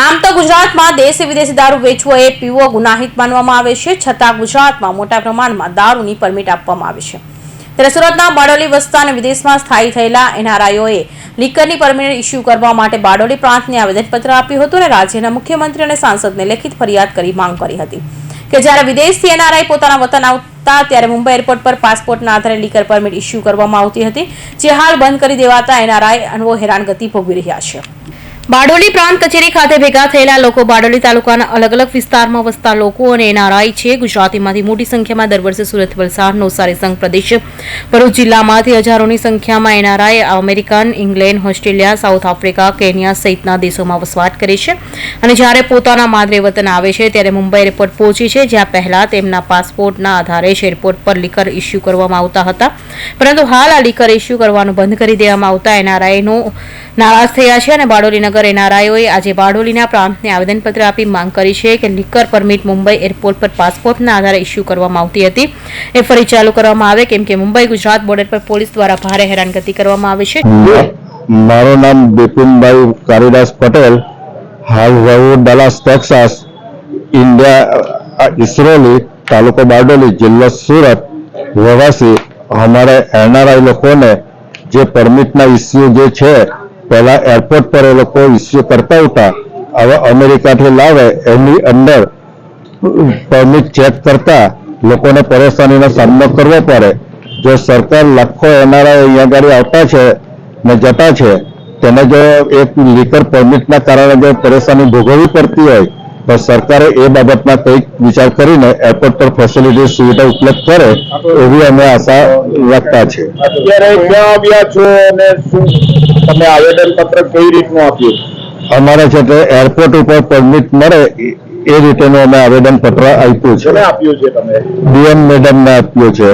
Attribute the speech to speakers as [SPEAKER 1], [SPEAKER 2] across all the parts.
[SPEAKER 1] આમ તો ગુજરાતમાં દેશી વિદેશી દારૂ વેચવો એ પીવો ગુનાહિત માનવામાં આવે છે, છતાં ગુજરાતમાં મોટા પ્રમાણમાં દારૂની પરમિટ આપવામાં આવે છે. ત્યારે સુરતના બારડોલી વસ્તા અને વિદેશમાં સ્થાયી થયેલા એનઆરઆઈઓએ લીકરની પરમિટ ઇસ્યુ કરવા માટે બારડોલી પ્રાંતને આવેદનપત્ર આપ્યું હતું અને રાજ્યના મુખ્યમંત્રી અને સાંસદને લેખિત ફરિયાદ કરી માંગ કરી હતી કે જ્યારે વિદેશથી એનઆરઆઈ પોતાના વતન આવતા ત્યારે મુંબઈ એરપોર્ટ પર પાસપોર્ટના આધારે લીકર પરમિટ ઇસ્યુ કરવામાં આવતી હતી, જે હાલ બંધ કરી દેવાતા એનઆરઆઈ અનવો હેરાનગતિ ભોગવી રહ્યા છે. બારડોલી પ્રાંત કચેરી ખાતે ભેગા થયેલા લોકો બારડોલી તાલુકાના અલગ અલગ વિસ્તારમાં વસતા લોકો અને એનઆરઆઈ છે. ગુજરાતીમાંથી મોટી સંખ્યામાં દર વર્ષે સુરત વલસાડ, નવસારી સંઘ પ્રદેશ, ભરૂચ જિલ્લામાંથી હજારોની સંખ્યામાં NRI American, England, Australia, South Africa, Kenya સહિતના દેશોમાં વસવાટ કરે છે. અને જ્યારે પોતાના માદરે વતન આવે છે ત્યારે મુંબઈ એરપોર્ટ પહોંચે છે, જ્યાં પહેલા તેમના પાસપોર્ટના આધારે જ એરપોર્ટ પર લીકર ઇસ્યુ કરવામાં આવતા હતા. પરંતુ હાલ આ લીકર ઇસ્યુ કરવાનું બંધ કરી દેવામાં આવતા એનઆરઆઈનો નારાજ થયા છે અને બારડોલી નગર એનઆરઆઈઓએ આજે બારડોલીના પ્રાંતને આવેદનપત્ર આપી માંગ કરી છે કે નિકર પરમિટ મુંબઈ એરપોર્ટ પર પાસપોર્ટના આધારે ઇસ્યુ કરવામાં આવતી હતી. એ ફરી ચાલુ કરવામાં આવે, કેમ કે મુંબઈ ગુજરાત બોર્ડર પર પોલીસ દ્વારા ભારે હેરાનગતિ કરવામાં આવે છે.
[SPEAKER 2] મારું નામ બિપિનભાઈ કારીદાસ પટેલ, હાલ રહું ડલાસ, ટેક્સાસ, ઇન્ડિયા ઇસરોલી, તાલુકો બારડોલી, જિલ્લો સુરત, રહેવાસી. અમારે એનઆરઆઈ લોકોને જે પરમિટના ઇસ્યુ જે છે પહેલા એરપોર્ટ પર એ લોકો ઇસ્યુ કરતા હતા. હવે અમેરિકાથી લાવે, એની અંદર પરમિટ ચેક કરતા લોકોને પરેશાનીનો સામનો કરવો પડે. જો સરકાર લાખો એનઆરઆઈ અહીંયા આગળ આવતા છે ને જતા છે તેને જો એક લીકર પરમિટના કારણે જો પરેશાની ભોગવવી પડતી હોય તો સરકારે એ બાબતમાં કંઈક વિચાર કરીને એરપોર્ટ પર ફેસિલિટી સુવિધા ઉપલબ્ધ કરે એવી અમે આશા રાખતા છે
[SPEAKER 3] અત્યારે ક્યાં આવ્યા છો અને શું? તમે આવેદન પત્ર કઈ રીતનું આપ્યું?
[SPEAKER 2] અમારે છે તે એરપોર્ટ ઉપર પરમિટ મળે એ- રીતેનું અમે આવેદન પત્ર આપ્યું છે.
[SPEAKER 3] આપ્યું છે તમે?
[SPEAKER 2] ડીએમ મેડમને આપ્યું છે.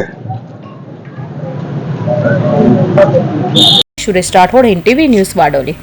[SPEAKER 1] Suresh Rathod NTV news Bardoli